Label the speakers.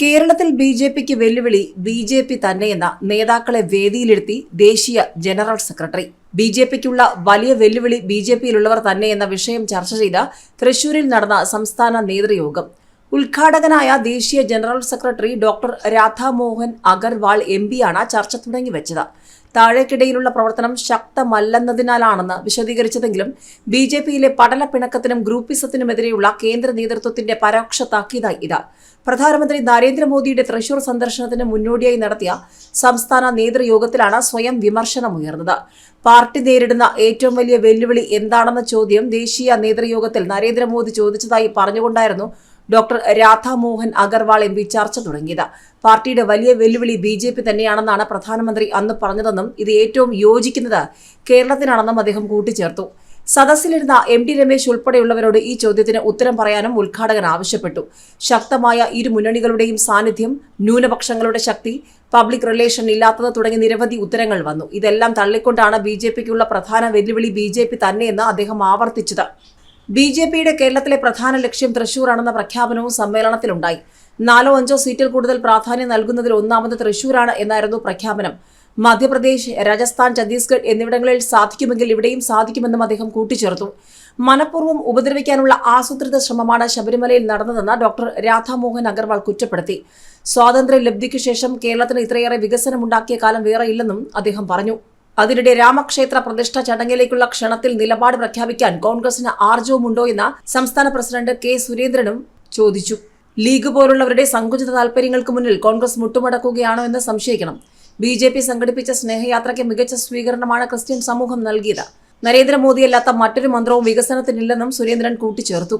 Speaker 1: കേരളത്തിൽ B J പിക്ക് വെല്ലുവിളി B J P തന്നെയെന്ന നേതാക്കളെ വേദിയിലിരുത്തി ദേശീയ ജനറൽ സെക്രട്ടറി. ബി ജെ പിക്കുള്ള വലിയ വെല്ലുവിളി ബി ജെ പിയിലുള്ളവർ തന്നെയെന്ന വിഷയം ചർച്ച ചെയ്ത തൃശൂരിൽ നടന്ന സംസ്ഥാന നേതൃയോഗം. ഉദ്ഘാടകനായ ദേശീയ general secretary doctor Radha Mohan Agarwal M പിയാണ് ചർച്ച തുടങ്ങിവെച്ചത് താഴേക്കിടയിലുള്ള പ്രവർത്തനം ശക്തമല്ലെന്നതിനാലാണെന്ന് വിശദീകരിച്ചതെങ്കിലും ബി ജെ പിയിലെ പടലപ്പിണക്കത്തിനും ഗ്രൂപ്പിസത്തിനുമെതിരെയുള്ള കേന്ദ്ര നേതൃത്വത്തിന്റെ പരോക്ഷ താക്കീതായി ഇത്. പ്രധാനമന്ത്രി നരേന്ദ്രമോദിയുടെ തൃശൂർ സന്ദർശനത്തിന് മുന്നോടിയായി നടത്തിയ സംസ്ഥാന നേതൃയോഗത്തിലാണ് സ്വയം വിമർശനമുയർന്നത്. പാർട്ടി നേരിടുന്ന ഏറ്റവും വലിയ വെല്ലുവിളി എന്താണെന്ന ചോദ്യം ദേശീയ നേതൃയോഗത്തിൽ നരേന്ദ്രമോദി ചോദിച്ചതായി പറഞ്ഞുകൊണ്ടായിരുന്നു doctor Radha Mohan Agarwal M P ചർച്ച തുടങ്ങിയത്. പാർട്ടിയുടെ വലിയ വെല്ലുവിളി ബി ജെ പി തന്നെയാണെന്നാണ് പ്രധാനമന്ത്രി അന്ന് പറഞ്ഞതെന്നും ഇത് ഏറ്റവും യോജിക്കുന്നത് കേരളത്തിനാണെന്നും അദ്ദേഹം കൂട്ടിച്ചേർത്തു. സദസ്സിലിരുന്ന എം ഡി രമേശ് ഉൾപ്പെടെയുള്ളവരോട് ഈ ചോദ്യത്തിന് ഉത്തരം പറയാനും ഉദ്ഘാടകൻ ആവശ്യപ്പെട്ടു. ശക്തമായ ഇരു മുന്നണികളുടെയും സാന്നിധ്യം ന്യൂനപക്ഷങ്ങളുടെ ശക്തി പബ്ലിക് റിലേഷൻ ഇല്ലാത്തത് തുടങ്ങി നിരവധി ഉത്തരങ്ങൾ വന്നു. ഇതെല്ലാം തള്ളിക്കൊണ്ടാണ് ബി ജെ പിക്കുള്ള പ്രധാന വെല്ലുവിളി ബി ജെ പി തന്നെയെന്ന് അദ്ദേഹം ആവർത്തിച്ചത്. ബി ജെ പിയുടെ കേരളത്തിലെ പ്രധാന ലക്ഷ്യം തൃശൂരാണെന്ന പ്രഖ്യാപനവും സമ്മേളനത്തിലുണ്ടായി. നാലോ അഞ്ചോ സീറ്റിൽ കൂടുതൽ പ്രാധാന്യം നൽകുന്നതിൽ ഒന്നാമത് തൃശൂരാണ് എന്നായിരുന്നു പ്രഖ്യാപനം. മധ്യപ്രദേശ് രാജസ്ഥാൻ ഛത്തീസ്ഗഡ് എന്നിവിടങ്ങളിൽ സാധിക്കുമെങ്കിൽ ഇവിടെയും സാധിക്കുമെന്നും അദ്ദേഹം കൂട്ടിച്ചേർത്തു. മനഃപൂർവം ഉപദ്രവിക്കാനുള്ള ആസൂത്രിത ശ്രമമാണ് ശബരിമലയിൽ നടന്നതെന്ന് ഡോക്ടർ രാധാമോഹൻ അഗർവാൾ കുറ്റപ്പെടുത്തി. സ്വാതന്ത്ര്യ ലബ്ധിക്കു ശേഷം കേരളത്തിന് ഇത്രയേറെ വികസനമുണ്ടാക്കിയ കാലം വേറെയില്ലെന്നും അദ്ദേഹം പറഞ്ഞു. അതിനിടെ രാമക്ഷേത്ര പ്രതിഷ്ഠ ചടങ്ങിലേക്കുള്ള ക്ഷണത്തിൽ നിലപാട് പ്രഖ്യാപിക്കാൻ കോൺഗ്രസിന് ആർജവുമുണ്ടോ എന്ന് സംസ്ഥാന പ്രസിഡന്റ് കെ സുരേന്ദ്രനും ചോദിച്ചു. ലീഗ് പോലുള്ളവരുടെ സങ്കുചിത താൽപര്യങ്ങൾക്ക് മുന്നിൽ കോൺഗ്രസ് മുട്ടുമടക്കുകയാണോ എന്ന് സംശയിക്കണം. ബി ജെ പി സംഘടിപ്പിച്ച സ്നേഹയാത്രയ്ക്ക് മികച്ച സ്വീകരണമാണ് ക്രിസ്ത്യൻ സമൂഹം നൽകിയത്. നരേന്ദ്രമോദിയല്ലാത്ത മറ്റൊരു മന്ത്രവും വികസനത്തിനില്ലെന്നും സുരേന്ദ്രൻ കൂട്ടിച്ചേർത്തു.